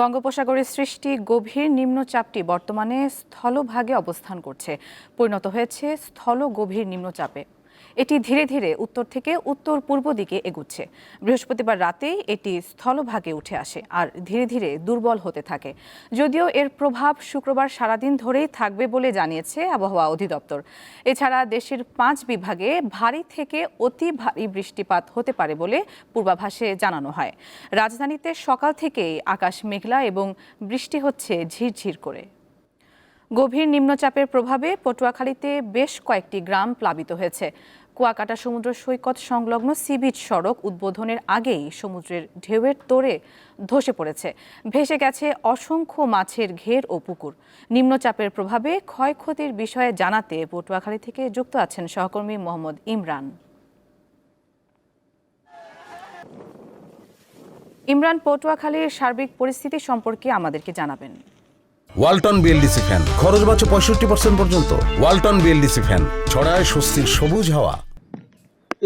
বঙ্গোপসাগরে সৃষ্টি গভীর নিম্নচাপটি বর্তমানে স্থলভাগে অবস্থান করছে। পরিণত হয়েছে স্থল গভীর নিম্নচাপে। এটি ধীরে ধীরে উত্তর থেকে উত্তর পূর্ব দিকে এগুচ্ছে। বৃহস্পতিবার রাতেই এটি স্থলভাগে উঠে আসে আর ধীরে ধীরে দুর্বল হতে থাকে। যদিও এর প্রভাব শুক্রবার সারাদিন ধরেই থাকবে বলে জানিয়েছে আবহাওয়া অধিদপ্তর। এছাড়া দেশের পাঁচ বিভাগে ভারী থেকে অতি ভারী বৃষ্টিপাত হতে পারে বলে পূর্বাভাসে জানানো হয়। রাজধানীতে সকাল থেকেই আকাশ মেঘলা এবং বৃষ্টি হচ্ছে ঝিরঝির করে। গভীর নিম্নচাপের প্রভাবে পটুয়াখালীতে বেশ কয়েকটি গ্রাম প্লাবিত হয়েছে। কুয়াকাটা সমুদ্র সৈকত সংলগ্ন সি বিচ সড়ক উদ্বোধনের আগেই সমুদ্রের ঢেউয়ের তোড়ে ধসে পড়েছে। ভেসে গেছে অসংখ্য মাছের ঘের ও পুকুর। নিম্নচাপের প্রভাবে ক্ষয়ক্ষতির বিষয়ে জানাতে পটুয়াখালী থেকে যুক্ত আছেন সহকর্মী মোহাম্মদ ইমরান। ইমরান, পটুয়াখালীর সার্বিক পরিস্থিতি সম্পর্কে আমাদেরকে জানাবেন। Walton BLDC fan. খরচ বাঁচে পঁয়ষট্টি পার্সেন্ট পর্যন্ত। Walton BLDC fan. ছড়ায় স্বস্তির সবুজ হাওয়া।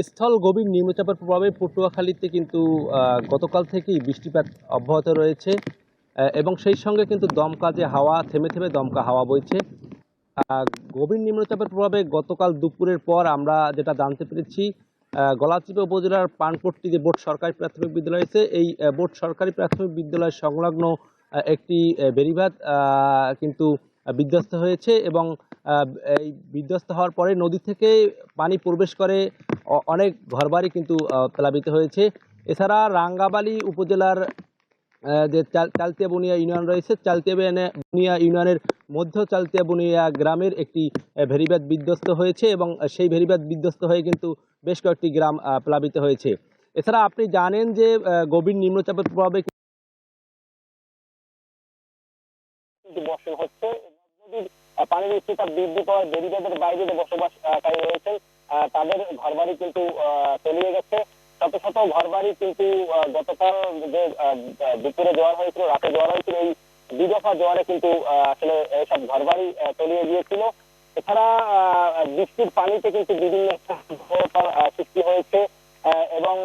স্থল গভীর নিম্নচাপের প্রভাবে পটুয়াখালীতে কিন্তু গতকাল থেকেই বৃষ্টিপাত অব্যাহত রয়েছে এবং সেই সঙ্গে কিন্তু দমকা যে হাওয়া, থেমে থেমে দমকা হাওয়া বইছে। গভীর নিম্নচাপের প্রভাবে গতকাল দুপুরের পর আমরা যেটা জানতে পেরেছি গলাচিপা উপজেলার পানপট্টি যে বোর্ড সরকারি প্রাথমিক বিদ্যালয় আছে এই বোর্ড সরকারি প্রাথমিক বিদ্যালয় সংলগ্ন একটি বেড়িবাঁধ কিন্তু বিধ্বস্ত হয়েছে এবং এই বিধ্বস্ত হওয়ার পরে নদী থেকে পানি প্রবেশ করে অনেক ঘরবাড়ি কিন্তু প্লাবিত হয়েছে। এছাড়া রাঙ্গাবালি উপজেলার যে চাল- চালতিয়া বুনিয়া ইউনিয়ন রয়েছে, চালতিয়া বুনিয়া- ইউনিয়নের মধ্য চালতিয়া বুনিয়া গ্রামের একটি ভেরিবাদ বিধ্বস্ত হয়েছে এবং সেই ভেরিবাদ বিধ্বস্ত হয়ে কিন্তু বেশ কয়েকটি গ্রাম প্লাবিত হয়েছে। এছাড়া আপনি জানেন যে গভীর নিম্নচাপের প্রভাবে কিন্তু বর্ষণ হচ্ছে। নদীর পানির উচ্চতা বৃদ্ধি পাওয়ার বেরিবাদের বাইরে যে বসবাসকারী রয়েছেন তাদের ঘরবাড়ি কিন্তু তলিয়ে গেছে। শত শত ঘরবাড়ি কিন্তু গতকাল যে দুপুরে জোয়ার হয়েছিল, রাতে জোয়ার হয়েছিল, এই দুই দফা জোয়ারে কিন্তু আসলে এইসব ঘরবাড়ি তলিয়ে গিয়েছিল। এছাড়া বৃষ্টির পানিতে কিন্তু বিভিন্ন সৃষ্টি হয়েছে এবং